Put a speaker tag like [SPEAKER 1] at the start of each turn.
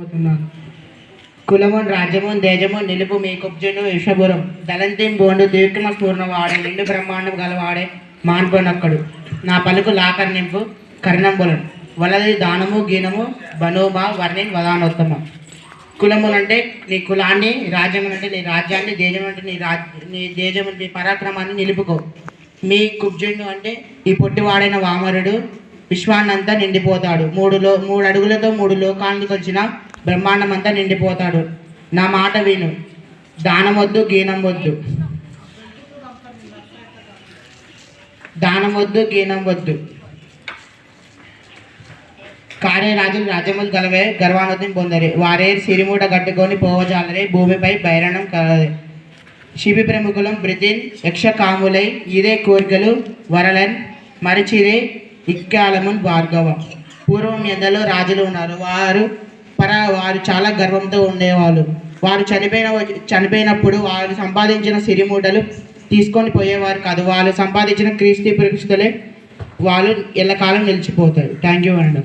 [SPEAKER 1] పోతున్నాను. కులమున్ రాజ్యమున్ దేజమున్ నిలుపు మీ కుబ్జును విషపురం దళంతిం బోండు దీర్ఘమ స్ఫూర్ణ వాడే నిండు బ్రహ్మాండం గలవాడే మాన్పోనక్కడు నా పలుకు లాకర్ణింపు కర్ణంబులను. వలది దానము గీనము బనోమా వర్ణిన్ వదానోత్తమ. కులములు అంటే నీ కులాన్ని రాజ్యం అంటే నీ రాజ్యాన్ని దేశం అంటే నీ రాజ్ నీ దేశం నీ పరాక్రమాన్ని నిలుపుకో. మీ కుబ్జుండు అంటే ఈ పొట్టివాడైన వామరుడు విశ్వాన్నంతా నిండిపోతాడు. మూడు లో మూడు అడుగులతో మూడు లోకాలను కొలిచిన బ్రహ్మాండం అంతా నిండిపోతాడు. నా మాట విను. దానం వద్దు గీనం వద్దు దానం వద్దు గీనం వద్దు కార్యరాజులు రాజ్యములు గలవే గర్వానుద్యం పొందరి. వారే సిరిమూట కట్టుకొని పోవజాలరే భూమిపై బైరణం కలదే. శిబి ప్రముఖులం బ్రితిన్ యక్షకాములై ఇదే కోరికలు వరలన్ మరిచిరే ఇక్కాలమున్ భార్గవం. పూర్వం ఎందలో రాజులు ఉన్నారు. వారు వారు చాలా గర్వంతో ఉండేవాళ్ళు. వారు చనిపోయిన చనిపోయినప్పుడు వారు సంపాదించిన సిరిమూటలు తీసుకొని పోయేవారు కాదు. వాళ్ళు సంపాదించిన క్రీస్తు ప్రకృతులే వాళ్ళు ఎల్లకాలం నిలిచిపోతారు. Thank you madam.